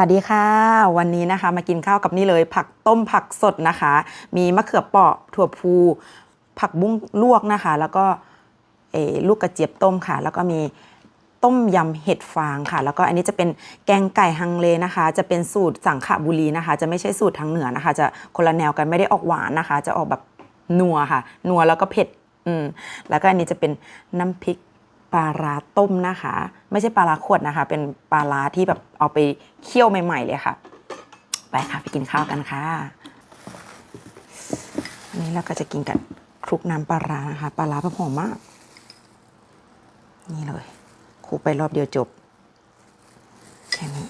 วัสดีค่ะ วันนี้นะคะมากินข้าวกับนี่เลย ผักต้มผักสดนะคะ มีมะเขือเปราะถั่วพู ผักบุ้งลวกนะคะ แล้วก็เอลูกกระเจี๊ยบต้มค่ะ แล้วก็มีต้มยำเห็ดฟางค่ะ แล้วก็อันนี้จะเป็นแกงไก่ฮังเลนะคะ จะเป็นสูตรสังขบุรีนะคะ จะไม่ใช่สูตรทางเหนือนะคะ จะคนละแนวกันไม่ได้ออกหวานนะคะ จะออกแบบนัวค่ะนัวแล้วก็เผ็ดอืมแล้วก็อันนี้จะเป็นน้ำพริก ปลาร้าต้มนะคะ ไม่ใช่ปลาร้าขวดนะคะ เป็นปลาร้าที่แบบเอาไปเคี่ยวใหม่ ๆ เลยค่ะ ไปค่ะไปกินข้าวกันค่ะอันนี้เราก็จะกินกับคลุกน้ำปลาร้านะคะปลาร้าหอมมาก นี่เลยคลุกไปรอบเดียวจบแค่นี้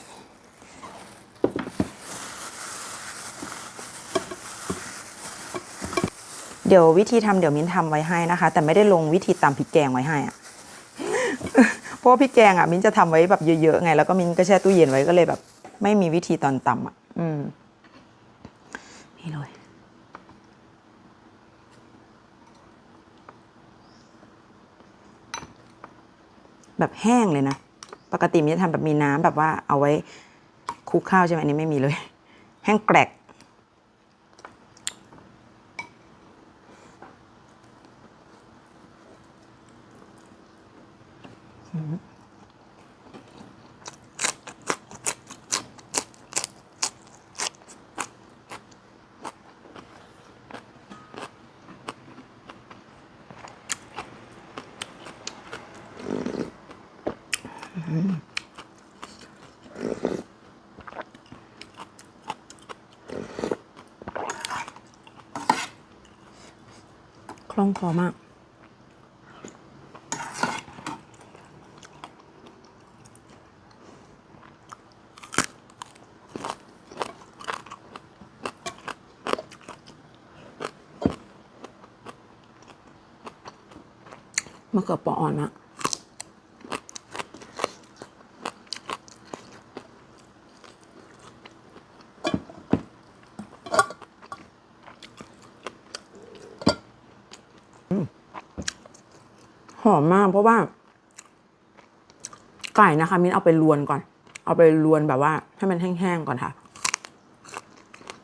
เดี๋ยววิธีทำเดี๋ยวมิ้นทำไว้ให้นะคะ แต่ไม่ได้ลงวิธีตำพริกแกงไว้ให้อะ เพราะว่าพริกแกงอะมิ้นจะทำไว้แบบเยอะๆไง แล้วก็มิ้นก็แช่ตู้เย็นไว้ก็เลยแบบ ไม่มีวิธีตอนตำอะ อืมนี่เลยแบบแห้งเลยนะ ปกติมิ้นจะทำแบบมีน้ำแบบว่าเอาไว้คลุกข้าวใช่ไหมอันนี้ไม่มีเลย แห้งแกรก คล่องคอมาก มะเขือปราะอ่อนอะ หอมมาก เพราะว่า ไก่นะคะมิ้นเอาไปลวนก่อน เอาไปลวนแบบว่า ให้มันแห้งๆก่อนค่ะ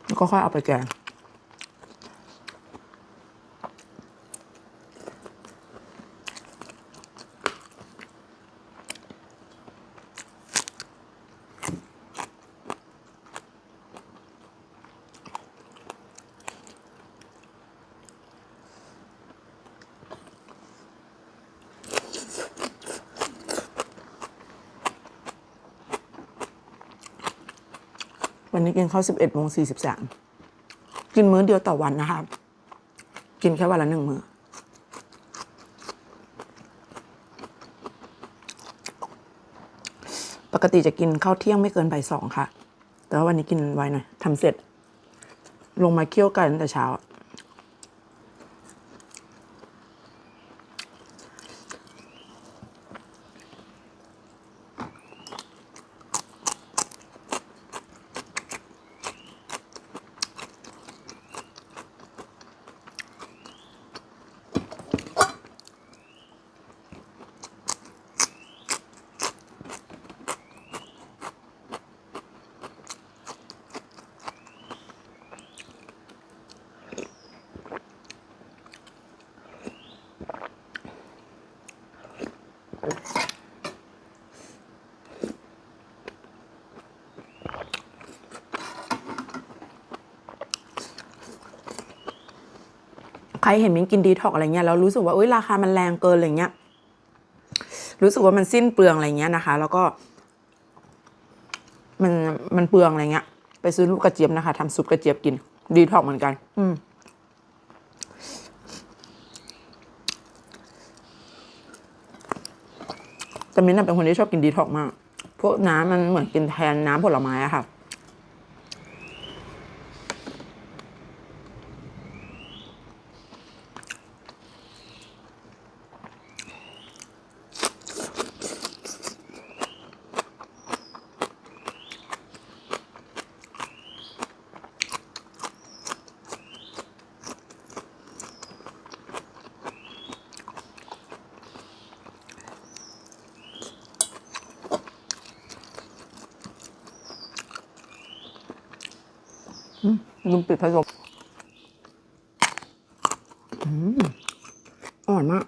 แล้วก็ค่อยเอาไปแกง วันนี้กินข้าวสิบเอ็ดโมงสี่สิบสามกินมื้อเดียวต่อวันนะคะกินแค่วันละหนึ่งมื้อปกติจะกินข้าวเที่ยงไม่เกินบ่ายสองค่ะ แต่ว่าวันนี้กินไวหน่อยทำเสร็จ ลงมาเคี่ยวไก่ตั้งแต่เช้า ใครเห็นมิ้นกินดีท็อกอะไรเงี้ยแล้วรู้สึกว่าเอ้ยราคามันแรงเกินอะไรเงี้ยรู้สึกว่ามันสิ้นเปลืองอะไรเงี้ยนะคะ แล้วก็มันมันเปลืองอะไรเงี้ย ไปซื้อลูกกระเจี๊ยบนะคะทำซุปกระเจี๊ยบกิน ดีท็อกเหมือนกัน อืมแต่มิ้นท์เป็นคนที่ชอบกินดีท็อกมาก พวกน้ำมันเหมือนกินแทนน้ำผลไม้อะค่ะ ลืมปิดพัดลมอืมอร่อยมาก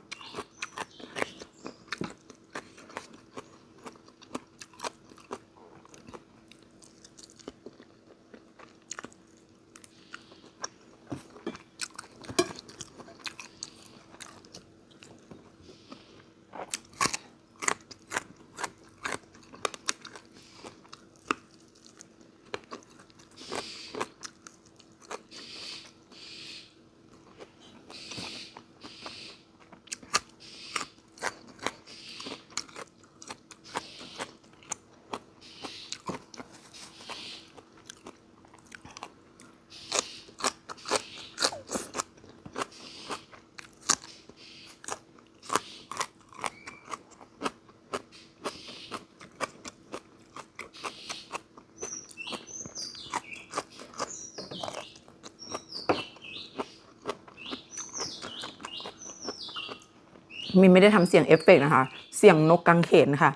มินไม่ได้ทำเสียงเอฟเฟกต์นะคะ เสียงนกกังเขนค่ะ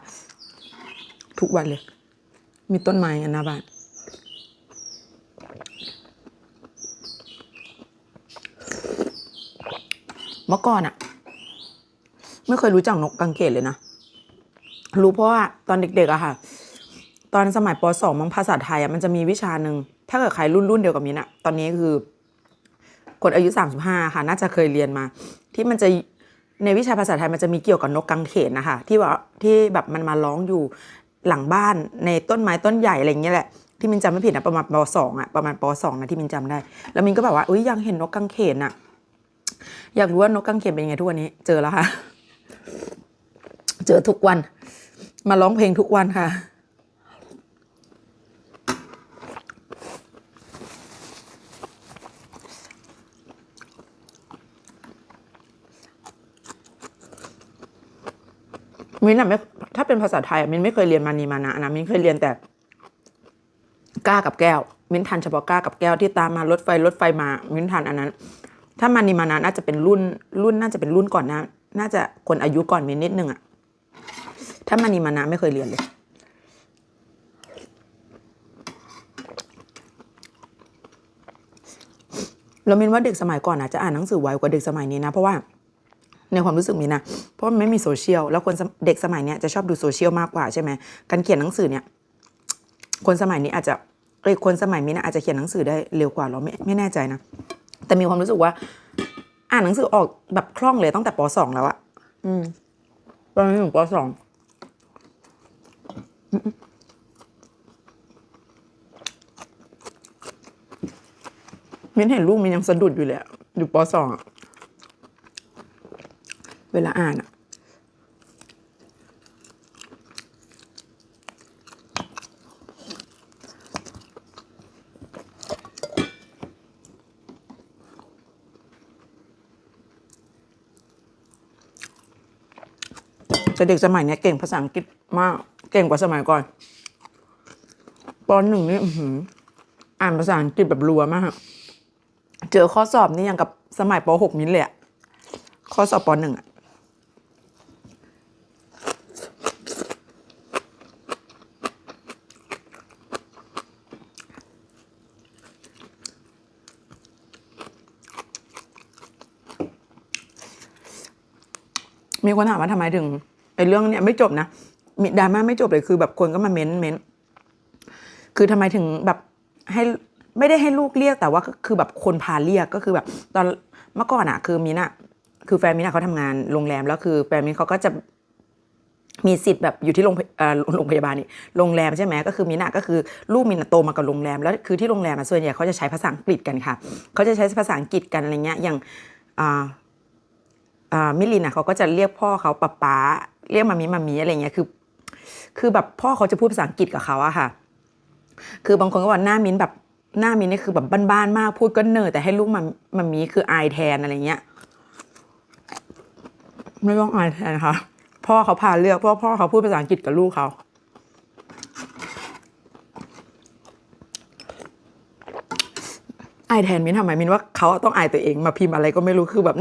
ทุกวันเลย มีต้นไม้กันน้าบ้านเมื่อก่อนอะไม่เคยรู้จักนกกังเขนเลยนะ รู้เพราะว่าตอนเด็กๆอะค่ะ ตอนสมัยป .2 มังภาษาไทยอะมันจะมีวิชาหนึ่ง ถ้าเกิดใครรุ่นรุ่นเดียวกับมินอะตอนนี้คือคนอายุ 35 ค่ะ น่าจะเคยเรียนมา ที่มันจะ ในวิชาภาษาไทยมันจะมีเกี่ยวกับนกกังเขนนะคะที่ว่าที่แบบมันมาร้องอยู่หลังบ้านในต้นไม้ต้นใหญ่อะไรอย่างเงี้ยแหละที่มินจำไม่ผิดนะประมาณปสองอะประมาณปสองนะที่มินจำได้ แล้วมินก็แบบว่าอุ้ยยังเห็นนกกังเขนอะอยากรู้ว่านกกังเขนเป็นยังไงทุกวันนี้ เจอแล้วค่ะ เจอทุกวัน มาร้องเพลงทุกวันค่ะ มินอะไม่ถ้าเป็นภาษาไทยอะมินไม่เคยเรียนมานีมานะนะมินเคยเรียนแต่ก้ากับแก้ว มินทันเฉพาะก้ากับแก้วที่ตามมารถไฟรถไฟมา มินทันอันนั้น ถ้ามานีมานะน่าจะเป็นรุ่น รุ่นน่าจะเป็นรุ่นก่อนนะ น่าจะคนอายุก่อนมินนิดนึงอะถ้ามานีมานะไม่เคยเรียนเลยแล้วมินว่าเด็กสมัยก่อนอาจจะอ่านหนังสือไวกว่าเด็กสมัยนี้นะ เพราะว่า ในความรู้สึกมินนะ เพราะมันไม่มีโซเชียล แล้วคนสมเด็กสมัยเนี้ยจะชอบดูโซเชียลมากกว่าใช่ไหมการเขียนหนังสือเนี่ย คนสมัยนี้อาจจะเอ้ยคนสมัยนี้นะอาจจะเขียนหนังสือได้เร็วกว่าเราไม่ไม่แน่ใจนะ แต่มีความรู้สึกว่า อ่านหนังสือออกแบบคล่องเลยตั้งแต่ปสองแล้วอะอืมตอนนี้ถึงปสองมินเห็นลูกมินยังสะดุดอยู่เลยอะอยู่ปสองอะ เวลาอ่านอะแต่เด็กสมัยนี้เก่งภาษาอังกฤษมาก เก่งกว่าสมัยก่อนปหนึ่งนี่อื้อหืออ่านภาษาอังกฤษแบบรัวมาก เจอข้อสอบนี่ยังกับสมัยปหกมิ้นเลยอะข้อสอบปหนึ่งอะ มีคนถามว่าทำไมถึงไอ้เรื่องเนี้ยไม่จบนะมีดราม่าไม่จบเลยคือแบบคนก็มาเม้นเม้นคือทำไมถึงแบบให้ไม่ได้ให้ลูกเรียกแต่ว่าก็คือแบบคนพาเรียกก็คือแบบ ตอนเมื่อก่อนอะคือมินอะคือแฟนมินอะเขาทำงานโรงแรมแล้วคือแฟนมินเขาก็จะมีสิทธิ์แบบอยู่ที่โรงพยเอ่อโรงพยาบาลนี่โรงแรมใช่ไหมก็คือมินะก็คือลูกมินะโตมากับโรงแรมแล้วคือที่โรงแรมส่วนใหญ่เขาจะใช้ภาษาอังกฤษกันค่ะเขาจะใช้ภาษาอังกฤษกันอะไรเงี้ยอย่างอ่า มิลินอะเขาก็จะเรียกพ่อเขาป๊าป๊าเรียกมามีมามีอะไรเงี้ยคือ คือแบบพ่อเขาจะพูดภาษาอังกฤษกับเขาอะค่ะ คือบางคนก็บอกหน้ามิ้นแบบหน้ามิ้นนี่คือแบบบ้านๆมากพูดก็เนอแต่ให้ลูกมามามีคืออายแทนอะไรเงี้ยไม่ต้องอายแทนค่ะพ่อเขาพาเลือกเพราะพ่อเขาพูดภาษาอังกฤษกับลูกเขาอายแทนมิ้นทำไมมิ้นว่าเขาต้องอายตัวเองมาพิมพ์อะไรก็ไม่รู้คือแบบ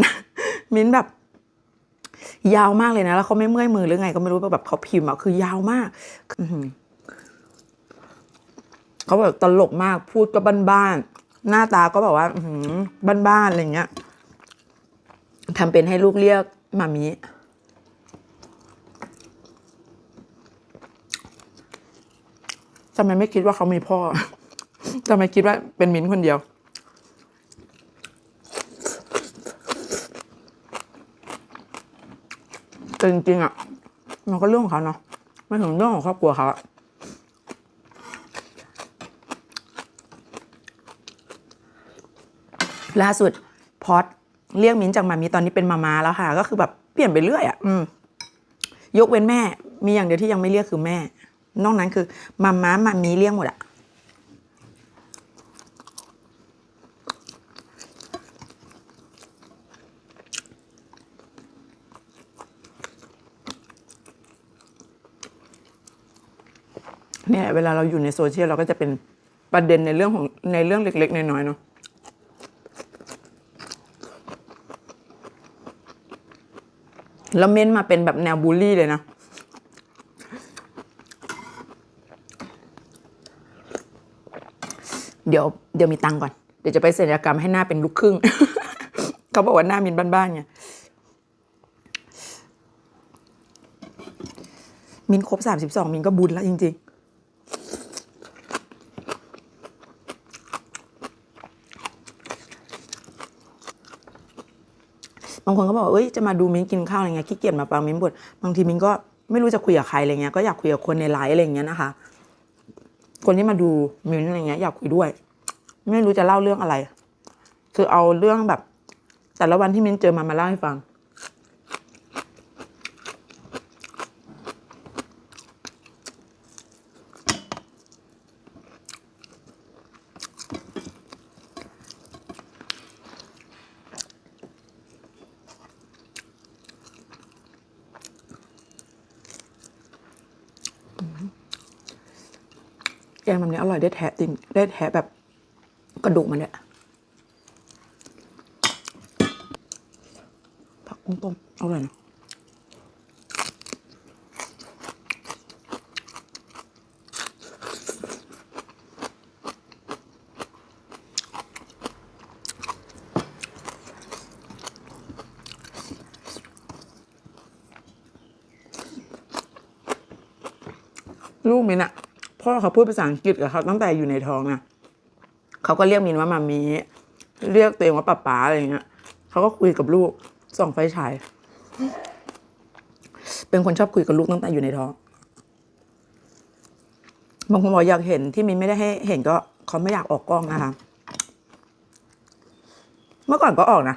มิ้นแบบ ยาวมากเลยนะ แล้วเขาไม่เมื่อยมือหรือไง ก็ไม่รู้แบบเขาพิมพ์อะคือยาวมากเขาแบบตลกมากพูดก็บ้านๆหน้าตาก็แบบว่าอืบ้านๆอะไรเงี้ยทำเป็นให้ลูกเรียกมามีทำไมไม่คิดว่าเขามีพ่อทำไมคิดว่าเป็นมิ้นคนเดียว แต่จริงๆอะ มันก็เรื่องของเขาเนาะไม่ถึงเรื่องของครอบครัวเขาล่าสุดพอดเรียกมิ้นจากมามีตอนนี้เป็นมามาแล้วค่ะ ก็คือแบบเปลี่ยนไปเรื่อยอะอืมยกเว้นแม่ มีอย่างเดียวที่ยังไม่เรียกคือแม่ นอกนั้นคือมาม้ามามีเรียกหมดอะ เนี่ยเวลาเราอยู่ในโซเชียลเราก็จะเป็นประเด็นในเรื่องของในเรื่องเล็ก ๆ น้อยๆเนาะแล้วเม้นมาเป็นแบบแนวบูลลี่เลยนะ เดี๋ยวเดี๋ยวมีตังก่อน เดี๋ยวจะไปศัลยกรรมให้หน้าเป็นลูกครึ่ง เขาบอกว่าหน้ามินบ้านๆไงมินครบสามสิบสองมินก็บุญแล้วจริง ๆ บางคนก็บอกว่าเอ้ยจะมาดูมิ้นกินข้าวอะไรเงี้ยขี้เกียจมาฟังมิ้นบทบางทีมิ้นก็ไม่รู้จะคุยกับใครอะไรเงี้ยก็อยากคุยกับคนในไลฟ์อะไรเงี้ยนะคะ คนที่มาดูมิ้นอะไรเงี้ยอยากคุยด้วย ไม่รู้จะเล่าเรื่องอะไร คือเอาเรื่องแบบ แต่ละวันที่มิ้นเจอมามาเล่าให้ฟัง งแบบนี้อร่อยได้แท้จริงได้แท้แบบกระดูกมันเนี่ยผักกุ้งต้มอร่อยนะลูกมินอะ พ่อเขาพูดภาษาอังกฤษกับเขาตั้งแต่อยู่ในท้องนะเขาก็เรียกมินว่ามามีเรียกตัวเองว่าป๊าป๋าอะไรอย่างเงี้ยเขาก็คุยกับลูกส่องไฟฉายเป็นคนชอบคุยกับลูกตั้งแต่อยู่ในท้องบางคนบอกอยากเห็นที่มินไม่ได้ให้เห็นก็เขาไม่อยากออกกล้องนะคะเมื่อก่อนก็ออกนะ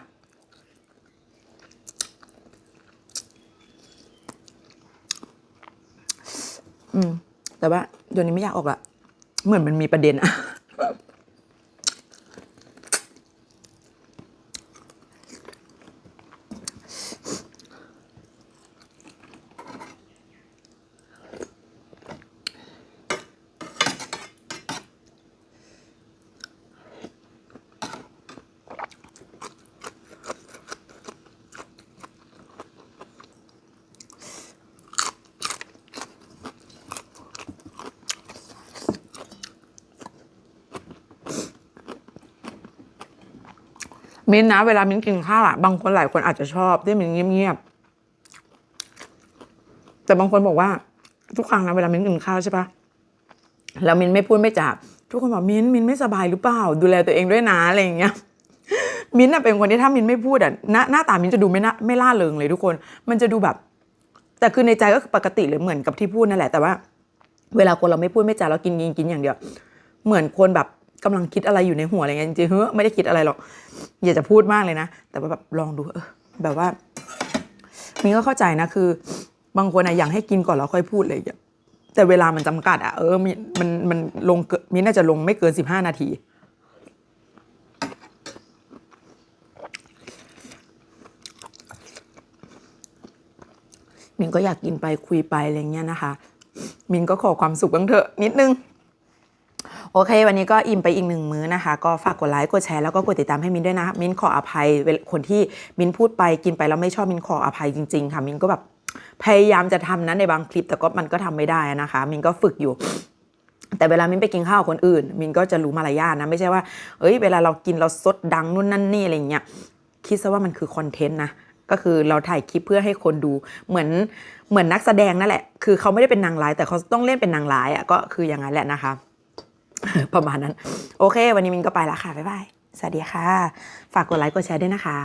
อืม แต่ว่า เดี๋ยวนี้ไม่อยากออกละเหมือนมันมีประเด็นอะ มิ้นนะเวลามิ้นกินข้าวอะบางคนหลายคนอาจจะชอบที่มิ้นเงียบๆแต่บางคนบอกว่า ทุกครั้งนะเวลามิ้นกินข้าวใช่ปะแล้วมิ้นไม่พูดไม่จาทุกคนบอกมิ้นมิ้นไม่สบายหรือเปล่า ดูแลตัวเองด้วยนะอะไรอย่างเงี้ยมิ้นอะเป็นคนที่ถ้ามิ้นไม่พูดอะหน้าหน้าตามิ้นจะดูไม่น่าไม่ล่าเริงเลยทุกคน มันจะดูแบบ แต่คือในใจก็คือปกติเลยเหมือนกับที่พูดนั่นแหละแต่ว่า เวลาคนเราไม่พูดไม่จาเรากินกินกินอย่างเดียว เหมือนคนแบบ กำลังคิดอะไรอยู่ในหัวอะไรเงี้ยจริงๆเฮ้ยไม่ได้คิดอะไรหรอกอย่าจะพูดมากเลยนะ แต่ว่าแบบลองดูเออแบบว่ามินก็เข้าใจนะคือบางคนอะอยากให้กินก่อนแล้วค่อยพูดเลยอย่างแต่เวลามันจำกัดอะเออมินมันมันลงเกิมินน่าจะลงไม่เกินสิบห้านาทีมินก็อยากกินไปคุยไปอะไรเงี้ยนะคะ มินก็ขอความสุขบ้างเถอะนิดนึง โอเค วันนี้ก็อิ่มไปอีกหนึ่งมื้อนะคะ ก็ฝากกดไลค์กดแชร์แล้วก็กดติดตามให้มินด้วยนะ มินขออภัยคนที่มินพูดไปกินไปแล้วไม่ชอบมินขออภัยจริง ๆ ค่ะมินก็แบบพยายามจะทำนะในบางคลิปแต่ก็มันก็ทำไม่ได้นะคะ มินก็ฝึกอยู่แต่เวลามินไปกินข้าวคนอื่น มินก็จะรู้มารยาทนะ ไม่ใช่ว่า เอ้ย เวลาเรากินเราซดดังนู่นนั่นนี่อะไรเงี้ย คิดซะว่ามันคือคอนเทนต์นะ ก็คือเราถ่ายคลิปเพื่อให้คนดู เหมือน เหมือนนักแสดงนั่นแหละ คือเขาไม่ได้เป็นนางร้าย แต่เขาต้องเล่นเป็นนางร้ายอะ ก็คืออย่างนั้นแหละนะคะ ประมาณนั้น โอเค วันนี้มินก็ไปละค่ะ บ๊ายบาย สวัสดีค่ะ ฝากกดไลค์กดแชร์ด้วยนะคะ